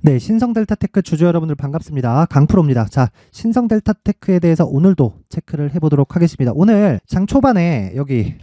네, 신성 델타테크 주주 여러분들 반갑습니다. 강프로입니다. 자, 신성 델타테크에 대해서 오늘도 체크를 해보도록 하겠습니다. 오늘 장 초반에 여기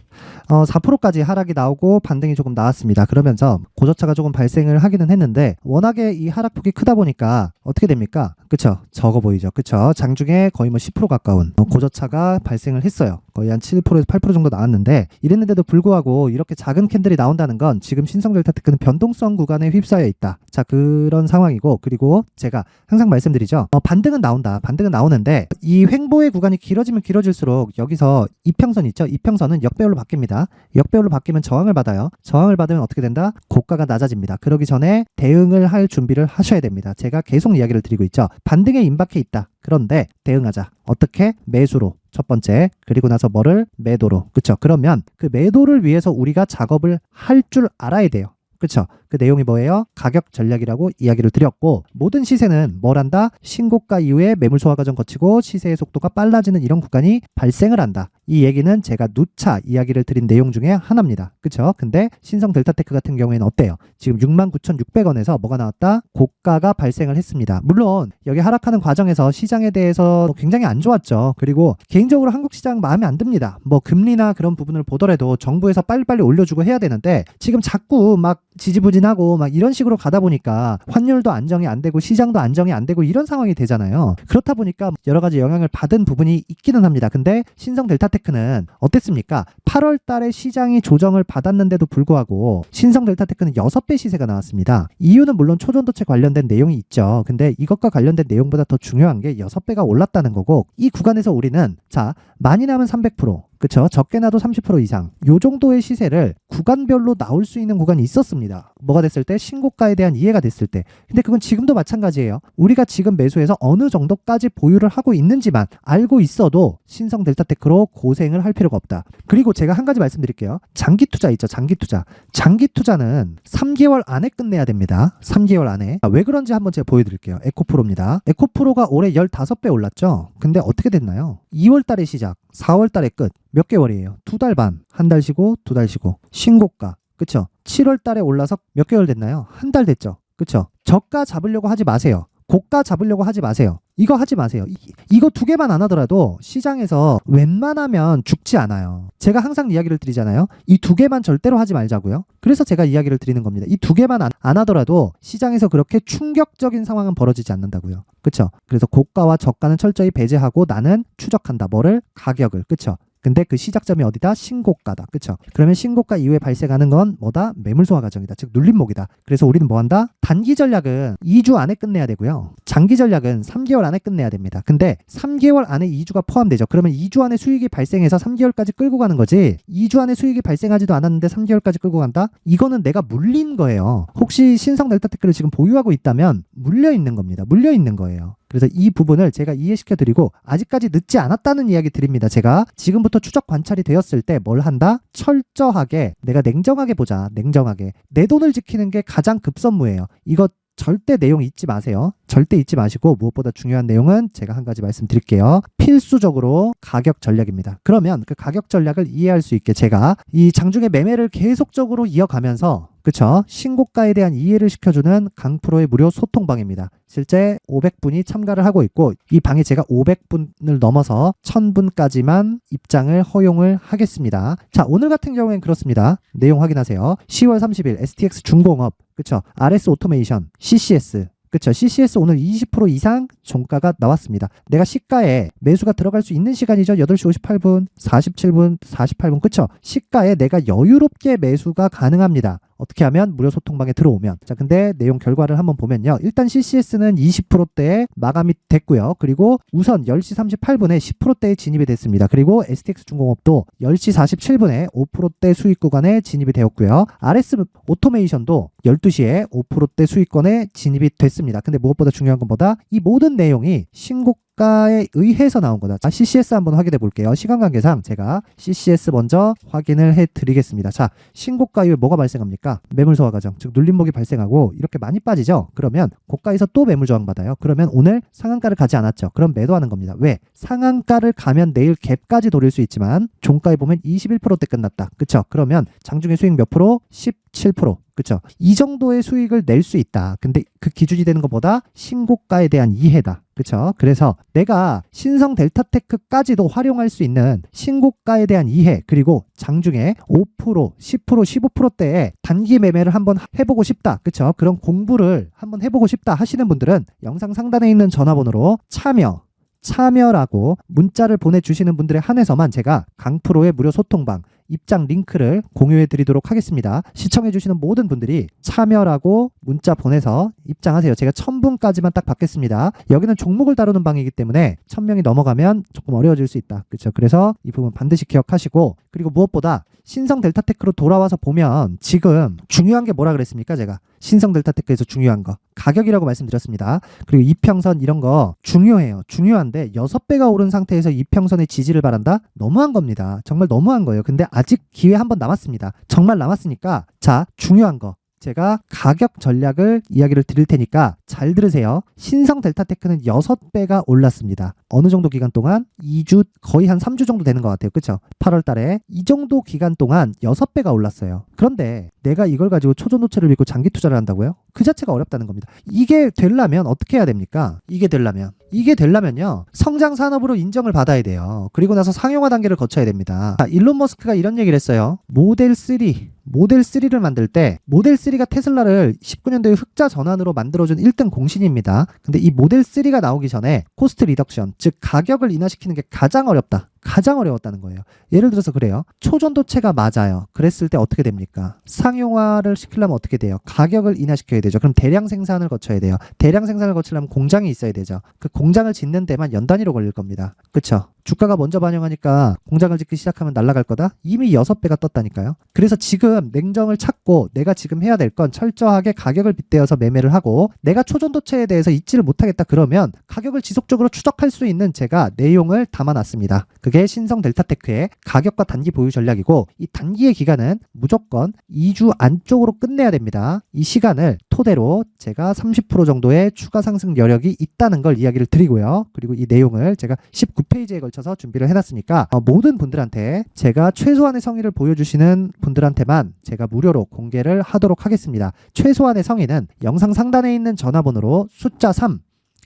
어, 4%까지 하락이 나오고 반등이 조금 나왔습니다. 그러면서 고저차가 조금 발생을 하기는 했는데 워낙에 이 하락폭이 크다 보니까 어떻게 됩니까? 그쵸? 적어 보이죠? 그쵸? 장중에 거의 뭐 10% 가까운 어, 고저차가 발생을 했어요. 거의 한 7%에서 8% 정도 나왔는데 이랬는데도 불구하고 이렇게 작은 캔들이 나온다는 건 지금 신성 델타테크는 변동성 구간에 휩싸여 있다. 자, 그런 상황이고 그리고 제가 항상 말씀드리죠. 어, 반등은 나온다. 반등은 나오는데 이 횡보의 구간이 길어지면 길어질수록 여기서 이평선 있죠? 이평선은 역배열로 바뀝니다. 역배열로 바뀌면 저항을 받아요. 저항을 받으면 어떻게 된다? 고가가 낮아집니다. 그러기 전에 대응을 할 준비를 하셔야 됩니다. 제가 계속 이야기를 드리고 있죠. 반등에 임박해 있다. 그런데 대응하자. 어떻게? 매수로. 첫 번째. 그리고 나서 뭐를? 매도로. 그쵸? 그러면 그 매도를 위해서 우리가 작업을 할 줄 알아야 돼요. 그쵸? 그 내용이 뭐예요? 가격 전략이라고 이야기를 드렸고 모든 시세는 뭘 한다? 신고가 이후에 매물 소화 과정 거치고 시세의 속도가 빨라지는 이런 구간이 발생을 한다. 이 얘기는 제가 누차 이야기를 드린 내용 중에 하나입니다. 그쵸? 근데 신성 델타테크 같은 경우에는 어때요? 지금 69,600원에서 뭐가 나왔다? 고가가 발생을 했습니다. 물론 여기 하락하는 과정에서 시장에 대해서 굉장히 안 좋았죠. 그리고 개인적으로 한국 시장 마음에 안 듭니다. 뭐 금리나 그런 부분을 보더라도 정부에서 빨리빨리 올려주고 해야 되는데 지금 자꾸 막 지지부진하고 막 이런 식으로 가다 보니까 환율도 안정이 안 되고 시장도 안정이 안 되고 이런 상황이 되잖아요. 그렇다 보니까 여러 가지 영향을 받은 부분이 있기는 합니다. 근데 신성 델타 테크는 어땠습니까? 8월 달에 시장이 조정을 받았는데도 불구하고 신성 델타테크는 6배 시세가 나왔습니다. 이유는 물론 초전도체 관련된 내용이 있죠. 근데 이것과 관련된 내용보다 더 중요한 게 6배가 올랐다는 거고 이 구간에서 우리는 자, 많이 나면 300%, 그쵸? 적게 나도 30% 이상. 요 정도의 시세를 구간별로 나올 수 있는 구간이 있었습니다. 뭐가 됐을 때? 신고가에 대한 이해가 됐을 때. 근데 그건 지금도 마찬가지예요. 우리가 지금 매수해서 어느 정도까지 보유를 하고 있는지만 알고 있어도 신성 델타 테크로 고생을 할 필요가 없다. 그리고 제가 한 가지 말씀드릴게요. 장기 투자 있죠. 장기 투자. 장기 투자는 3개월 안에 끝내야 됩니다. 3개월 안에. 아, 왜 그런지 한번 제가 보여드릴게요. 에코프로입니다. 에코프로가 올해 15배 올랐죠. 근데 어떻게 됐나요? 2월 달에 시작, 4월 달에 끝. 몇 개월이에요? 두 달 반. 한 달 쉬고, 두 달 쉬고. 신고가. 그쵸? 7월 달에 올라서 몇 개월 됐나요? 한 달 됐죠? 그쵸? 저가 잡으려고 하지 마세요. 고가 잡으려고 하지 마세요. 이거 하지 마세요. 이, 이거 두 개만 안 하더라도 시장에서 웬만하면 죽지 않아요. 제가 항상 이야기를 드리잖아요. 이 두 개만 절대로 하지 말자고요. 그래서 제가 이야기를 드리는 겁니다. 이 두 개만 안, 안 하더라도 시장에서 그렇게 충격적인 상황은 벌어지지 않는다고요. 그쵸? 그래서 고가와 저가는 철저히 배제하고 나는 추적한다. 뭐를? 가격을. 그쵸? 근데 그 시작점이 어디다? 신고가다. 그쵸? 그러면 신고가 이후에 발생하는 건 뭐다? 매물 소화 과정이다. 즉 눌림목이다. 그래서 우리는 뭐 한다? 단기 전략은 2주 안에 끝내야 되고요. 장기 전략은 3개월 안에 끝내야 됩니다. 근데 3개월 안에 2주가 포함되죠. 그러면 2주 안에 수익이 발생해서 3개월까지 끌고 가는 거지. 2주 안에 수익이 발생하지도 않았는데 3개월까지 끌고 간다? 이거는 내가 물린 거예요. 혹시 신성 델타 테크를 지금 보유하고 있다면 물려 있는 겁니다. 물려 있는 거예요. 그래서 이 부분을 제가 이해시켜 드리고 아직까지 늦지 않았다는 이야기 드립니다. 제가 지금부터 추적 관찰이 되었을 때 뭘 한다? 철저하게 내가 냉정하게 보자. 냉정하게. 내 돈을 지키는 게 가장 급선무예요. 이거 절대 내용 잊지 마세요. 절대 잊지 마시고 무엇보다 중요한 내용은 제가 한 가지 말씀드릴게요. 필수적으로 가격 전략입니다. 그러면 그 가격 전략을 이해할 수 있게 제가 이 장중의 매매를 계속적으로 이어가면서 그쵸? 신고가에 대한 이해를 시켜주는 강프로의 무료 소통방입니다. 실제 500분이 참가를 하고 있고 이 방에 제가 500분을 넘어서 1000분까지만 입장을 허용을 하겠습니다. 자 오늘 같은 경우엔 그렇습니다. 내용 확인하세요. 10월 30일 STX 중공업 그쵸? RS 오토메이션 CCS 그쵸. CCS 오늘 20% 이상 종가가 나왔습니다. 내가 시가에 매수가 들어갈 수 있는 시간이죠. 8시 58분, 47분, 48분. 그쵸. 시가에 내가 여유롭게 매수가 가능합니다. 어떻게 하면 무료 소통방에 들어오면. 자, 근데 내용 결과를 한번 보면요. 일단 CCS는 20%대에 마감이 됐고요. 그리고 우선 10시 38분에 10%대에 진입이 됐습니다. 그리고 STX 중공업도 10시 47분에 5%대 수익 구간에 진입이 되었고요. RS 오토메이션도 12시에 5%대 수익권에 진입이 됐습니다. 근데 무엇보다 중요한 건 뭐다? 이 모든 내용이 신고 신고가에 의해서 나온 거다. 자, CCS 한번 확인해 볼게요. 시간 관계상 제가 CCS 먼저 확인을 해 드리겠습니다. 자, 신고가 이후에 뭐가 발생합니까? 매물 소화 과정, 즉 눌림목이 발생하고 이렇게 많이 빠지죠. 그러면 고가에서 또 매물 저항 받아요. 그러면 오늘 상한가를 가지 않았죠. 그럼 매도하는 겁니다. 왜? 상한가를 가면 내일 갭까지 돌릴 수 있지만 종가에 보면 21%대 끝났다. 그쵸? 그러면 장중에 수익 몇 프로? 17%. 그쵸? 이 정도의 수익을 낼 수 있다. 근데 그 기준이 되는 것보다 신고가에 대한 이해다. 그쵸? 그래서 내가 신성 델타테크까지도 활용할 수 있는 신고가에 대한 이해, 그리고 장중에 5%, 10%, 15%대에 단기 매매를 한번 해보고 싶다. 그쵸? 그런 공부를 한번 해보고 싶다 하시는 분들은 영상 상단에 있는 전화번호로 참여, 참여라고 문자를 보내주시는 분들에 한해서만 제가 강프로의 무료 소통방 입장 링크를 공유해 드리도록 하겠습니다. 시청해 주시는 모든 분들이 참여라고 문자 보내서 입장하세요. 제가 1000분까지만 딱 받겠습니다. 여기는 종목을 다루는 방이기 때문에 1000명이 넘어가면 조금 어려워질 수 있다. 그렇죠? 그래서 이 부분 반드시 기억하시고 그리고 무엇보다 신성 델타테크로 돌아와서 보면 지금 중요한 게 뭐라 그랬습니까? 제가 신성 델타 테크에서 중요한 거 가격이라고 말씀드렸습니다. 그리고 이평선 이런 거 중요해요. 중요한데 6배가 오른 상태에서 이평선의 지지를 바란다? 너무한 겁니다. 정말 너무한 거예요. 근데 아직 기회 한 번 남았습니다. 정말 남았으니까 자 중요한 거 제가 가격 전략을 이야기를 드릴 테니까 잘 들으세요. 신성 델타테크는 6배가 올랐습니다. 어느 정도 기간 동안 2주 거의 한 3주 정도 되는 것 같아요. 그렇죠? 8월 달에 이 정도 기간 동안 6배가 올랐어요. 그런데 내가 이걸 가지고 초전도체를 믿고 장기 투자를 한다고요? 그 자체가 어렵다는 겁니다. 이게 되려면 어떻게 해야 됩니까? 이게 되려면 이게 되려면요. 성장 산업으로 인정을 받아야 돼요. 그리고 나서 상용화 단계를 거쳐야 됩니다. 자, 일론 머스크가 이런 얘기를 했어요. 모델 3 모델 3를 만들 때 모델 3가 테슬라를 19년도에 흑자 전환으로 만들어준 1등 공신입니다. 근데 이 모델 3가 나오기 전에 코스트 리덕션, 즉 가격을 인하시키는 게 가장 어렵다. 가장 어려웠다는 거예요. 예를 들어서 그래요. 초전도체가 맞아요. 그랬을 때 어떻게 됩니까? 상 용화를 시키려면 어떻게 돼요? 가격을 인하시켜야 되죠. 그럼 대량 생산을 거쳐야 돼요. 대량 생산을 거치려면 공장이 있어야 되죠. 그 공장을 짓는 데만 연 단위로 걸릴 겁니다. 그쵸? 주가가 먼저 반영하니까 공장을 짓기 시작하면 날아갈 거다? 이미 6배가 떴다니까요. 그래서 지금 냉정을 찾고 내가 지금 해야 될 건 철저하게 가격을 빗대어서 매매를 하고 내가 초전도체에 대해서 잊지를 못하겠다 그러면 가격을 지속적으로 추적할 수 있는 제가 내용을 담아놨습니다. 그게 신성 델타테크의 가격과 단기 보유 전략이고 이 단기의 기간은 무조건 2주 안쪽으로 끝내야 됩니다. 이 시간을 토대로 제가 30% 정도의 추가 상승 여력이 있다는 걸 이야기를 드리고요. 그리고 이 내용을 제가 19페이지에 걸쳐서 준비를 해놨으니까 어, 모든 분들한테 제가 최소한의 성의를 보여주시는 분들한테만 제가 무료로 공개를 하도록 하겠습니다. 최소한의 성의는 영상 상단에 있는 전화번호로 숫자 3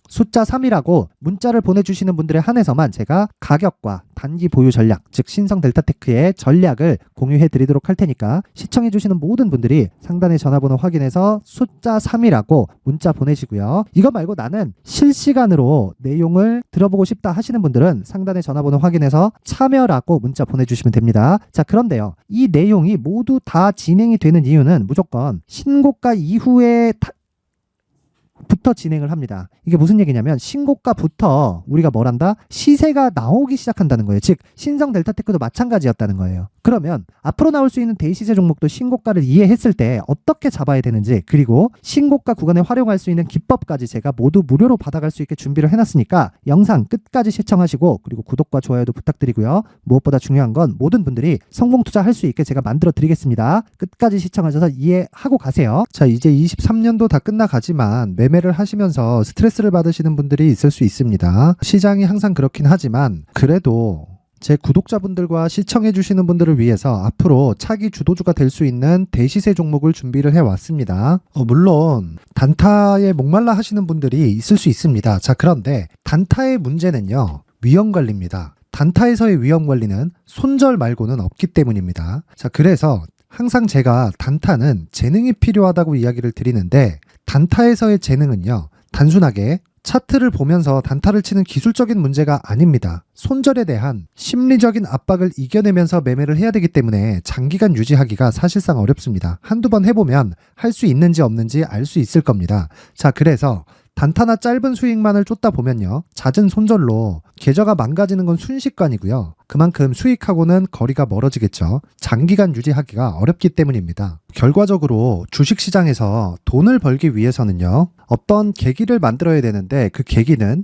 숫자 3이라고 문자를 보내주시는 분들에 한해서만 제가 가격과 단기 보유 전략, 즉 신성 델타테크의 전략을 공유해 드리도록 할 테니까 시청해 주시는 모든 분들이 상단의 전화번호 확인해서 숫자 3이라고 문자 보내시고요. 이거 말고 나는 실시간으로 내용을 들어보고 싶다 하시는 분들은 상단의 전화번호 확인해서 참여라고 문자 보내주시면 됩니다. 자, 그런데요. 이 내용이 모두 다 진행이 되는 이유는 무조건 신고가 이후에 타- 부터 진행을 합니다. 이게 무슨 얘기냐면 신고가부터 우리가 뭘 한다? 시세가 나오기 시작한다는 거예요. 즉 신성 델타 테크도 마찬가지였다는 거예요. 그러면 앞으로 나올 수 있는 대시세 종목도 신고가를 이해했을 때 어떻게 잡아야 되는지 그리고 신고가 구간에 활용할 수 있는 기법까지 제가 모두 무료로 받아갈 수 있게 준비를 해놨으니까 영상 끝까지 시청하시고 그리고 구독과 좋아요도 부탁드리고요. 무엇보다 중요한 건 모든 분들이 성공 투자할 수 있게 제가 만들어 드리겠습니다. 끝까지 시청하셔서 이해하고 가세요. 자, 이제 23년도 다 끝나가지만 매매를 하시면서 스트레스를 받으시는 분들이 있을 수 있습니다. 시장이 항상 그렇긴 하지만 그래도 제 구독자분들과 시청해주시는 분들을 위해서 앞으로 차기 주도주가 될 수 있는 대시세 종목을 준비를 해왔습니다. 어, 물론 단타에 목말라 하시는 분들이 있을 수 있습니다. 자, 그런데 단타의 문제는요, 위험 관리입니다. 단타에서의 위험 관리는 손절 말고는 없기 때문입니다. 자, 그래서 항상 제가 단타는 재능이 필요하다고 이야기를 드리는데 단타에서의 재능은요, 단순하게 차트를 보면서 단타를 치는 기술적인 문제가 아닙니다. 손절에 대한 심리적인 압박을 이겨내면서 매매를 해야 되기 때문에 장기간 유지하기가 사실상 어렵습니다. 한두 번 해보면 할 수 있는지 없는지 알 수 있을 겁니다. 자, 그래서 단타나 짧은 수익만을 쫓다 보면요. 잦은 손절로 계좌가 망가지는 건 순식간이고요. 그만큼 수익하고는 거리가 멀어지겠죠. 장기간 유지하기가 어렵기 때문입니다. 결과적으로 주식시장에서 돈을 벌기 위해서는요. 어떤 계기를 만들어야 되는데 그 계기는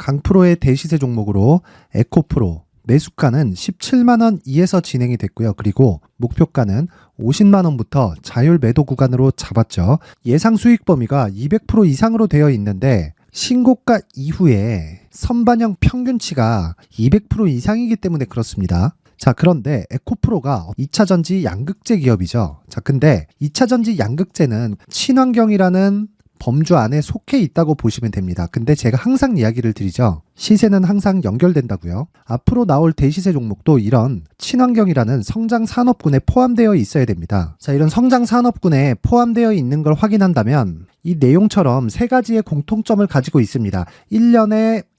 강프로의 대시세 종목으로 에코프로 매수가는 17만 원 이에서 진행이 됐고요. 그리고 목표가는 50만 원부터 자율 매도 구간으로 잡았죠. 예상 수익 범위가 200% 이상으로 되어 있는데 신고가 이후에 선반영 평균치가 200% 이상이기 때문에 그렇습니다. 자, 그런데 에코프로가 2차 전지 양극재 기업이죠. 자, 근데 2차 전지 양극재는 친환경이라는 범주 안에 속해 있다고 보시면 됩니다. 근데 제가 항상 이야기를 드리죠. 시세는 항상 연결된다고요. 앞으로 나올 대시세 종목도 이런 친환경이라는 성장 산업군에 포함되어 있어야 됩니다. 자, 이런 성장 산업군에 포함되어 있는 걸 확인한다면 이 내용처럼 세 가지의 공통점을 가지고 있습니다. 1년에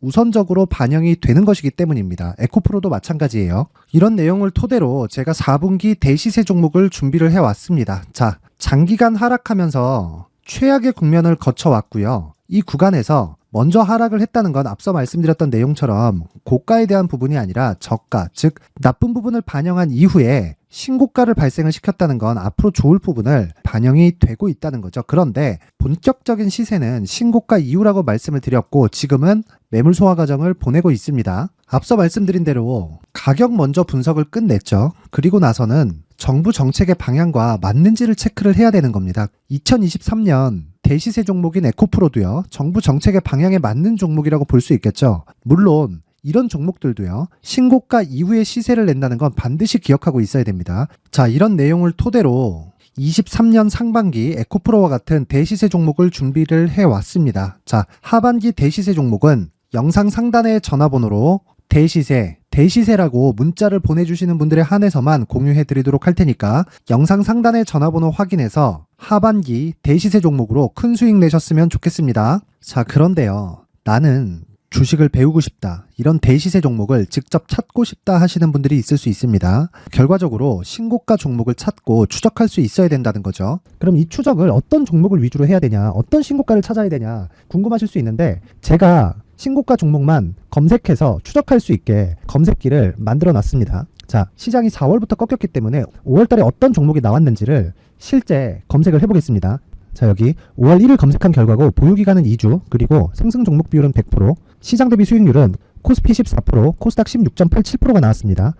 우선적으로 반영이 되는 것이기 때문입니다. 에코프로도 마찬가지예요. 이런 내용을 토대로 제가 4분기 대시세 종목을 준비를 해왔습니다. 자, 장기간 하락하면서 최악의 국면을 거쳐왔고요. 이 구간에서 먼저 하락을 했다는 건 앞서 말씀드렸던 내용처럼 고가에 대한 부분이 아니라 저가, 즉 나쁜 부분을 반영한 이후에 신고가를 발생을 시켰다는 건 앞으로 좋을 부분을 반영이 되고 있다는 거죠. 그런데 본격적인 시세는 신고가 이후라고 말씀을 드렸고 지금은 매물 소화 과정을 보내고 있습니다. 앞서 말씀드린 대로 가격 먼저 분석을 끝냈죠. 그리고 나서는 정부 정책의 방향과 맞는지를 체크를 해야 되는 겁니다. 2023년 대시세 종목인 에코프로도요. 정부 정책의 방향에 맞는 종목이라고 볼 수 있겠죠. 물론 이런 종목들도요. 신고가 이후에 시세를 낸다는 건 반드시 기억하고 있어야 됩니다. 자, 이런 내용을 토대로 23년 상반기 에코프로와 같은 대시세 종목을 준비를 해 왔습니다. 자, 하반기 대시세 종목은 영상 상단의 전화번호로 대시세, 대시세라고 문자를 보내주시는 분들에 한해서만 공유해 드리도록 할 테니까 영상 상단의 전화번호 확인해서 하반기 대시세 종목으로 큰 수익 내셨으면 좋겠습니다. 자, 그런데요. 나는 주식을 배우고 싶다. 이런 대시세 종목을 직접 찾고 싶다 하시는 분들이 있을 수 있습니다. 결과적으로 신고가 종목을 찾고 추적할 수 있어야 된다는 거죠. 그럼 이 추적을 어떤 종목을 위주로 해야 되냐, 어떤 신고가를 찾아야 되냐 궁금하실 수 있는데 제가 신고가 종목만 검색해서 추적할 수 있게 검색기를 만들어 놨습니다. 자, 시장이 4월부터 꺾였기 때문에 5월 달에 어떤 종목이 나왔는지를 실제 검색을 해보겠습니다. 자, 여기 5월 1일 검색한 결과고 보유기간은 2주, 그리고 상승 종목 비율은 100%, 시장 대비 수익률은 코스피 14%, 코스닥 16.87%가 나왔습니다.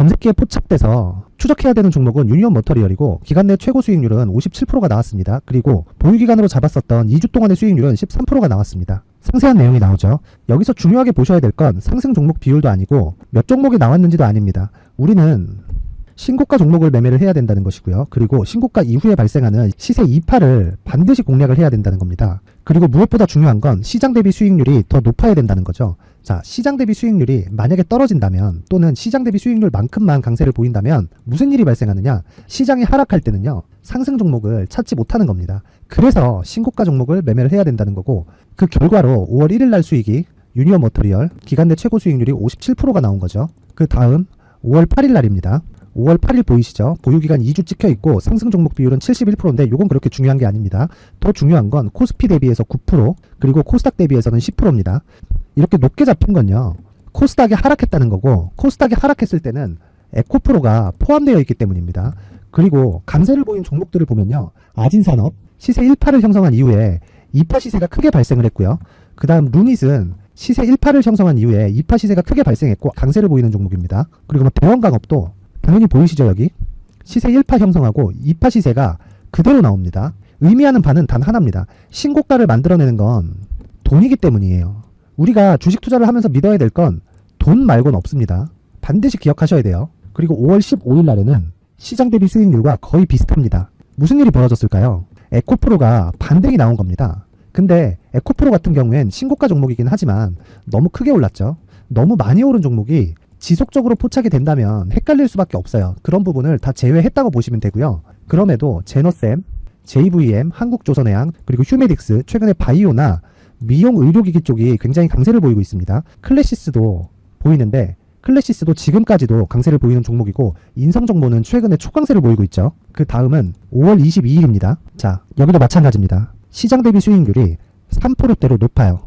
검색기에 포착돼서 추적해야 되는 종목은 유니온 머터리얼이고 기간 내 최고 수익률은 57%가 나왔습니다. 그리고 보유기간으로 잡았었던 2주 동안의 수익률은 13%가 나왔습니다. 상세한 내용이 나오죠. 여기서 중요하게 보셔야 될 건 상승 종목 비율도 아니고 몇 종목이 나왔는지도 아닙니다. 우리는 신고가 종목을 매매를 해야 된다는 것이고요. 그리고 신고가 이후에 발생하는 시세 이파를 반드시 공략을 해야 된다는 겁니다. 그리고 무엇보다 중요한 건 시장 대비 수익률이 더 높아야 된다는 거죠. 자, 시장 대비 수익률이 만약에 떨어진다면 또는 시장 대비 수익률만큼만 강세를 보인다면 무슨 일이 발생하느냐? 시장이 하락할 때는요. 상승 종목을 찾지 못하는 겁니다. 그래서 신고가 종목을 매매를 해야 된다는 거고 그 결과로 5월 1일 날 수익이 유니온 머터리얼 기간 내 최고 수익률이 57%가 나온 거죠. 그 다음 5월 8일 날입니다. 5월 8일 보이시죠? 보유기간 2주 찍혀 있고 상승 종목 비율은 71%인데 이건 그렇게 중요한 게 아닙니다. 더 중요한 건 코스피 대비해서 9% 그리고 코스닥 대비해서는 10%입니다. 이렇게 높게 잡힌 건요. 코스닥이 하락했다는 거고 코스닥이 하락했을 때는 에코프로가 포함되어 있기 때문입니다. 그리고 감세를 보인 종목들을 보면요. 아진산업 시세 1파를 형성한 이후에 2파 시세가 크게 발생을 했고요. 그 다음 루닛은 시세 1파를 형성한 이후에 2파 시세가 크게 발생했고 강세를 보이는 종목입니다. 그리고 뭐 대원강업도 당연히 보이시죠 여기 시세 1파 형성하고 2파 시세가 그대로 나옵니다. 의미하는 바는 단 하나입니다. 신고가를 만들어내는 건 돈이기 때문이에요. 우리가 주식 투자를 하면서 믿어야 될 건 돈 말고는 없습니다. 반드시 기억하셔야 돼요. 그리고 5월 15일 날에는 시장 대비 수익률과 거의 비슷합니다. 무슨 일이 벌어졌을까요? 에코프로가 반등이 나온 겁니다. 근데 에코프로 같은 경우엔 신고가 종목이긴 하지만 너무 크게 올랐죠. 너무 많이 오른 종목이 지속적으로 포착이 된다면 헷갈릴 수밖에 없어요. 그런 부분을 다 제외했다고 보시면 되고요. 그럼에도 제너셈, JVM, 한국조선해양, 그리고 휴메딕스, 최근에 바이오나 미용 의료기기 쪽이 굉장히 강세를 보이고 있습니다. 클래시스도 보이는데 클래시스도 지금까지도 강세를 보이는 종목이고 인성정보는 최근에 초강세를 보이고 있죠. 그 다음은 5월 22일입니다. 자, 여기도 마찬가지입니다. 시장 대비 수익률이 3%대로 높아요.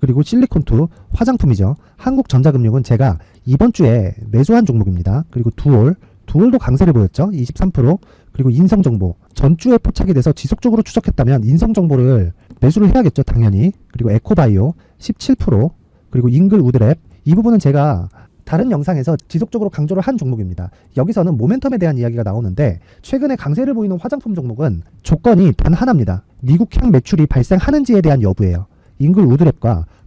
그리고 실리콘투 화장품이죠. 한국전자금융은 제가 이번 주에 매수한 종목입니다. 그리고 두올, 두올도 강세를 보였죠. 23%. 그리고 인성정보 전주에 포착이 돼서 지속적으로 추적했다면 인성정보를 매수를 해야겠죠. 당연히. 그리고 에코바이오 17%. 그리고 잉글 우드랩 이 부분은 제가 다른 영상에서 지속적으로 강조를 한 종목입니다. 여기서는 모멘텀에 대한 이야기가 나오는데 최근에 강세를 보이는 화장품 종목은 조건이 단 하나입니다. 미국향 매출이 발생하는지에 대한 여부예요. 잉글 우드랩과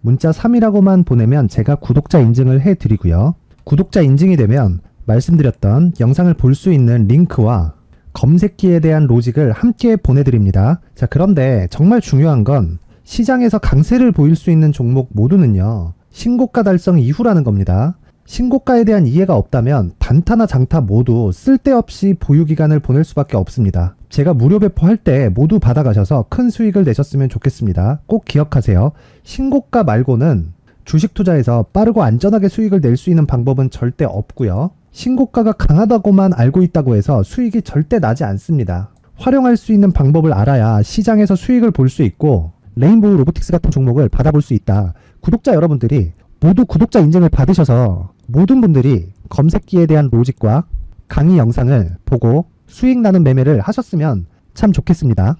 문자 3이라고만 보내면 제가 구독자 인증을 해드리고요. 구독자 인증이 되면 말씀드렸던 영상을 볼 수 있는 링크와 검색기에 대한 로직을 함께 보내드립니다. 자, 그런데 정말 중요한 건 시장에서 강세를 보일 수 있는 종목 모두는요, 신고가 달성 이후라는 겁니다. 신고가에 대한 이해가 없다면 단타나 장타 모두 쓸데없이 보유기간을 보낼 수밖에 없습니다. 제가 무료 배포할 때 모두 받아가셔서 큰 수익을 내셨으면 좋겠습니다. 꼭 기억하세요. 신고가 말고는 주식 투자에서 빠르고 안전하게 수익을 낼 수 있는 방법은 절대 없고요. 신고가가 강하다고만 알고 있다고 해서 수익이 절대 나지 않습니다. 활용할 수 있는 방법을 알아야 시장에서 수익을 볼 수 있고 레인보우 로보틱스 같은 종목을 받아볼 수 있다. 구독자 여러분들이 모두 구독자 인증을 받으셔서 모든 분들이 검색기에 대한 로직과 강의 영상을 보고 수익 나는 매매를 하셨으면 참 좋겠습니다.